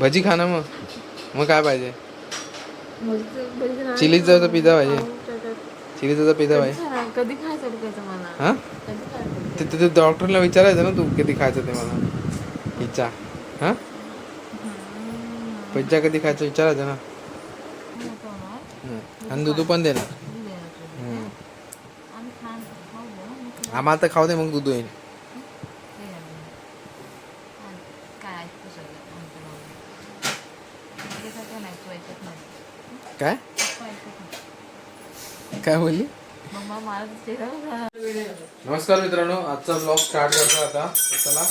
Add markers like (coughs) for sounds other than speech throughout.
भजी खा ना मग? मग काय पाहिजे? चिलीज पिझ्झा पाहिजे. चिलीचा तर पिझ्झा पाहिजे. कधी खायचं हा? ते डॉक्टरला विचारायचं ना तू कधी खायचं ते मला. पिझ्झा. हा? पिझ्झा कधी खायचं विचारायचं ना. आणि दूध पण देणार. आम्हाला तर खाऊ दे मग दूध होईल देणार मी. आणि काय ऐकतो सगळं आमचं मागं. माझ्यासारखं नाही तू ऐकत नाही काय? काय बोलली? मम्मा मला चेहरा नमस्कार मित्रांनो आजचा ब्लॉग स्टार्ट करतो आता. चला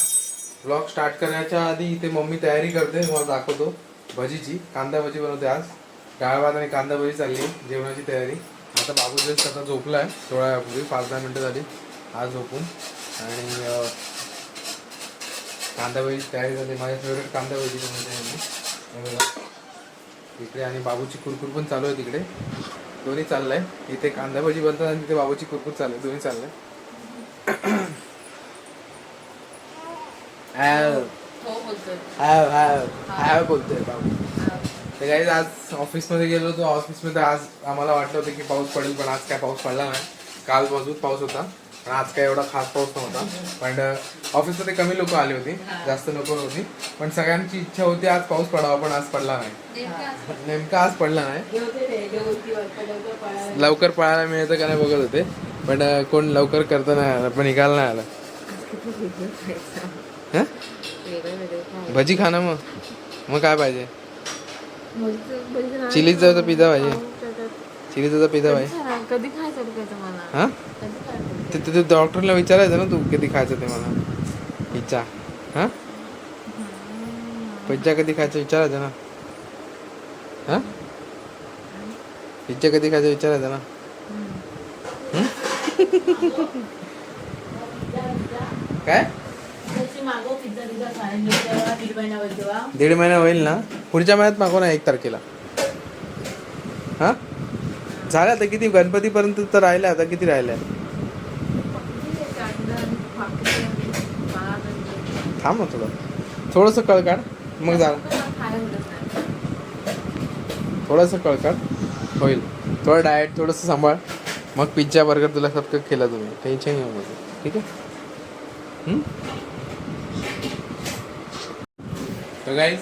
ब्लॉग स्टार्ट करण्याच्या आधी इथे मम्मी तयारी करते तुम्हाला दाखवतो. भजीची कांदा भजी बनवते आज. डाळ भात आणि कांदा भजी चालली जेवणाची तयारी. आता बाबू जस्ट आता झोपला आहे थोड्या वेळापूर्वी पाच दहा मिनटं झाली. आज झोपून. आणि कांदा भजीची तयारी झाली माझ्या फेवरेट कांदा भजी बनवते. इकडे आणि बाबूची कुरकुर पण चालू आहे तिकडे. दोन्ही चाललंय. इथे कांदा भजी बनतात आणि तिथे बाबूची कुरकुर चालू आहे. दोन्ही चाललंय. (coughs) हो बोलतोय. बाबू. तर काही आज ऑफिसमध्ये गेलो होतो. ऑफिसमध्ये आज आम्हाला वाटलं होतं की पाऊस पडेल पण आज काय पाऊस पडला नाही. काल मजबूत पाऊस होता. पण आज काय एवढा खास पाऊस नव्हता. पण ऑफिसमध्ये कमी लोक आली होती. जास्त लोक होती पण सगळ्यांची इच्छा होती आज पाऊस पडावा पण आज पडला नाही. नेमका आज पडला नाही. लवकर पळायला मिळतं का नाही बघत होते. पण कोण लवकर करता नाही आलं पण निकाल नाही आला. हं? भजी खा ना मग. मग काय पाहिजे? चिलीचा पिझ्झा पाहिजे. चिलीचा पिझ्झा पाहिजे? कधी खायचं ते तुझ्या डॉक्टरला विचारायचं ना तू कधी खायचं ते मला? पिझ्झा. हा? पिझ्झा कधी खायचं विचारायचं ना? हा? पिझ्झा कधी खायचं विचारायचं ना? काय? दीड महिना होईल ना? पुढच्या महिन्यात मागव ना एक तारखेला. हा? झालं आता किती? गणपतीपर्यंत तर राहिलं आता किती राहिलंय? थांब ना थोडं थोडंसं कळ काढ. मग जा थोडंसं कळ काढ. होईल. थोडं डाएट थोडंसं सांभाळ. मग पिझ्झा बर्गर तुला सब केला तुम्ही. टेन्शन घेऊ नको. ठीक आहे? तर गाईज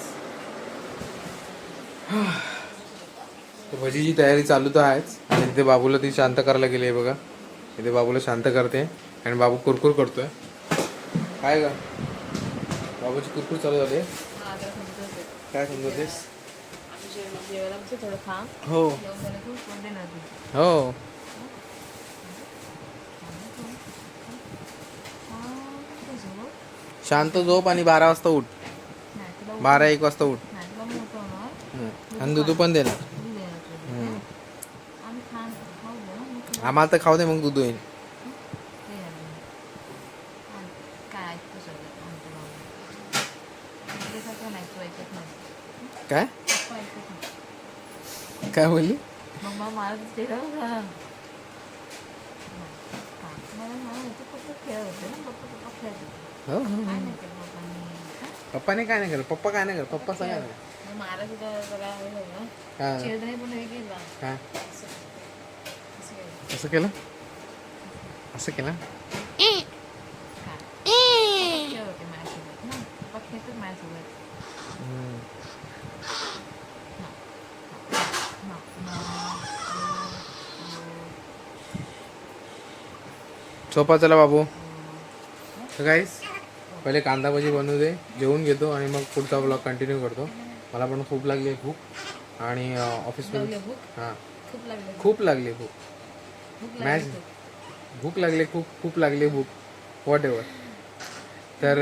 (sighs) भजीची तयारी चालू तर आहेच. आणि तिथे बाबूला ती शांत करायला गेली आहे बघा. इथे बाबूला शांत करते. आणि बाबू कुरकुर करतोय. काय का बाबूची कुरकुर चालू झाली. काय खा. हो. हो? शांत झोप आणि बारा वाजता उठ. बारा एक वाजता उठ. आणि दूध पण देणार. आम्हाला तर खाऊ दे मग दूध होईल देणार मी. आणि काय ऐकतो सगळं आमचं मागं. माझ्यासारखं नाही तू ऐकत नाही काय पप्पा ऐकत नाही काय बोलली मम्मा मला चेहरा बघा. हा, मला नाही माहिती, पप्पा खेळत होते ना पप्पा पप्पा खेळत होते हो हो काय? नाही केलं पप्पांनी हा? पप्पाने काय नाही केलं? पप्पा काय नाही केलं? पप्पा सांगा ना मग मला सुद्धा बघायला आलं ना काय हे काय असं केलं. असं केलं? काय? माझ्यासोबत ना पप्पा खेळतात माझ्यासोबत हम्म. ना, ना, सोपा चला बाबू. काहीच पहिले कांदा भजी बनवू दे. जेवून घेतो आणि मग पुढचा ब्लॉग कंटिन्यू करतो. मला पण खूप लागली आहे भूक. आणि ऑफिसमध्ये हां. खूप लागले भूक. मॅच. भूक. लागली खूप. खूप लागली भूक. वॉट एवर तर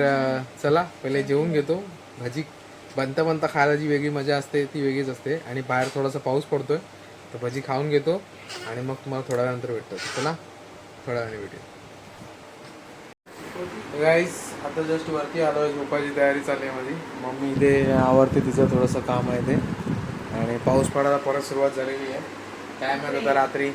चला पहिले जेवून घेतो. भजी बनता बनता खायला जी वेगळी मजा असते ती वेगळीच असते. आणि बाहेर थोडासा पाऊस पडतोय तर भजी खाऊन घेतो. आणि मग तुम्हाला थोड्या वेळानंतर भेटतो. चला थोड्या वेळाने भेटू गाईस आता जस्ट वरती आलो आहे. झोपायची तयारी चालली आहे माझी. मम्मी इथे आवडते तिचं थोडंसं काम आहे ते. आणि पाऊस पडायला परत सुरुवात झालेली आहे. काय माहीत आता रात्री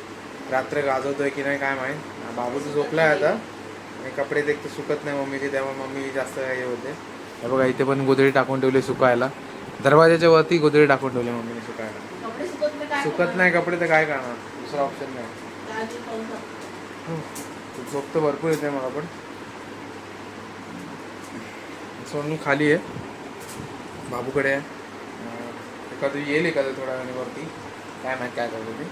रात्र गाजवतोय की नाही काय माहीत. बाबूचं झोपलं आहे आता. आणि कपडे देखते सुकत नाही मम्मीचे त्यामुळे मम्मी जास्त हे होते. हे बघा इथे पण गोधडी टाकून ठेवली सुकायला. दरवाजाच्या वरती गोदडी टाकून ठेवले मम्मीने सुकायला. कपडे सुकत नाही काय सुकत नाही कपडे तर काय करणार? दुसरा ऑप्शन नाही. दाजी पाहून टाक. झोप तर भरपूर येते मला पण. सोनू खाली आहे. बाबूकडे आहे. एखादं येईल एखादं थोड्या वेळाने वरती काय माहीत काय करतो ते.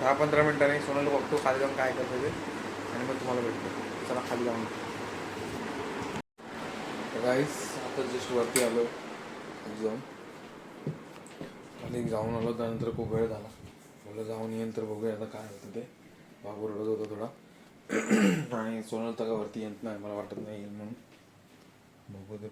दहा पंधरा मिनिटांनी सोनूला बघतो खाली जाऊन काय करतो ते. आणि मग तुम्हाला भेटतो. चला खाली जाऊन. गाईस आता जस्ट वरती आलो जाऊन. खाली जाऊन आलो त्यानंतर खूप वेळ झाला. बोललं जाऊन येईन तर बघूया आता काय होतं ते. बाबू रडत होता थोडा. (clears throat) आणि सोनल का वरती येत नाही मला वाटत नाही येईल म्हणून. बघू दे.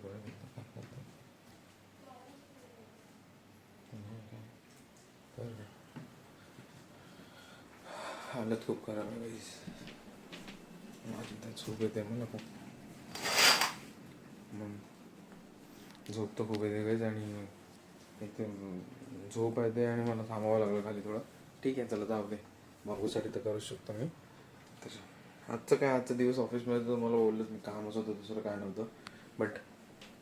हालत खूप खराब आहे माझी तर झोप येते मला खूप. मग झोप तर खूप येते गाईस आणि एक ते झोप येते आणि मला थांबावं लागलं खाली थोडं. ठीक आहे चला जाऊ दे. बाबूसाठी तर करूच शकतो मी. तर आजचं काय? आजचा दिवस ऑफिसमध्ये तर मला बोललंच मी. कामच होतं दुसरं काय नव्हतं. बट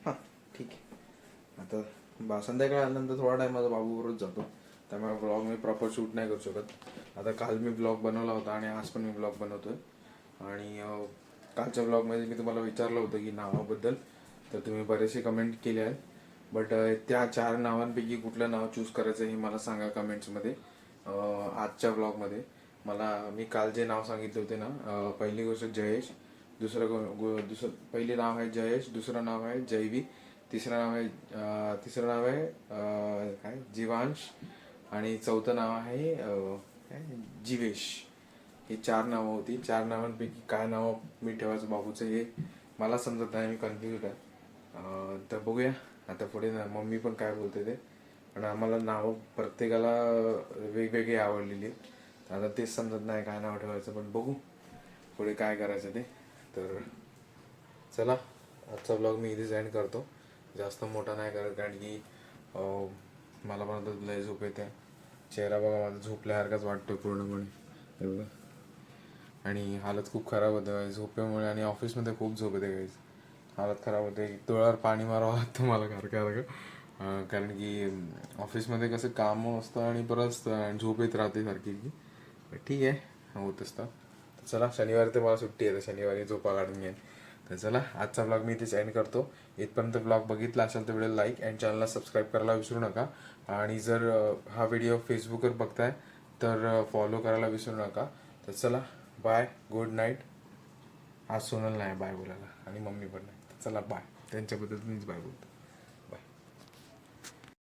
हां ठीक आहे. आता बा संध्याकाळ आल्यानंतर थोडा टाईम माझा बाबूबरोबरच जातो. त्यामुळे ब्लॉग मी प्रॉपर शूट नाही करू शकत. आता काल मी ब्लॉग बनवला होता आणि आज पण मी ब्लॉग बनवतोय. आणि कालच्या ब्लॉगमध्ये मी तुम्हाला विचारलं होतं की नावाबद्दल. तर तुम्ही बरेचसे कमेंट केले आहेत. बट त्या चार नावांपैकी कुठलं नाव चूज करायचं हे मला सांगा कमेंट्समध्ये आजच्या ब्लॉगमध्ये मला मी काल जे नाव सांगितले होते ना पहिली गोष्ट जयेश दुसरं गो- दुसरं पहिले नाव आहे जयेश दुसरं नाव आहे जैवी तिसरं नाव आहे तिसरं नाव आहे काय जीवांश आणि चौथं नाव आहे काय जीवेश. ही चार नावं होती. चार नावांपैकी काय नाव मी ठेवायचं बाबूचं हे मला समजत नाही मी कन्फ्युज आहे. तर बघूया. आता पुढे ना मम्मी पण काय बोलते ते. पण आम्हाला नावं प्रत्येकाला वेगवेगळी आवडलेली आहेत. आता तेच समजत नाही काय नाव ठेवायचं पण बघू पुढे काय करायचं ते. तर चला आजचा ब्लॉग मी इथेच एंड करतो. जास्त मोठा नाही करत कारण की मला पण आता लय झोप येते. चेहरा बघा माझा झोपल्यासारखाच वाटतो पूर्णपणे. एवढं आणि हालत खूप खराब होते. झोपेमुळे आणि ऑफिसमध्ये खूप झोप येते काहीच हालत खराब होते. डोळ्यावर पाणी मारावं लागतं मला सारखं कारण की ऑफिसमध्ये कसं कामं असतं आणि परत असतं आणि झोप येत राहते सारखी. की ठीक आहे. होत असतं. तर चला शनिवारी तर मला सुट्टी आहे तर शनिवारी झोपा काढून घेईन. तर चला आजचा ब्लॉग मी इथेच एंड करतो. इथपर्यंत ब्लॉग बघितला असेल तर व्हिडिओ लाईक अँड चॅनलला सबस्क्राईब करायला विसरू नका. आणि जर हा व्हिडिओ फेसबुकवर बघताय तर फॉलो करायला विसरू नका. तर चला बाय गुड नाईट आज सोनल नाही बाय बोलायला. आणि मम्मी पण नाही. तर चला बाय त्यांच्याबद्दल तुम्हीच बाय बोलतो.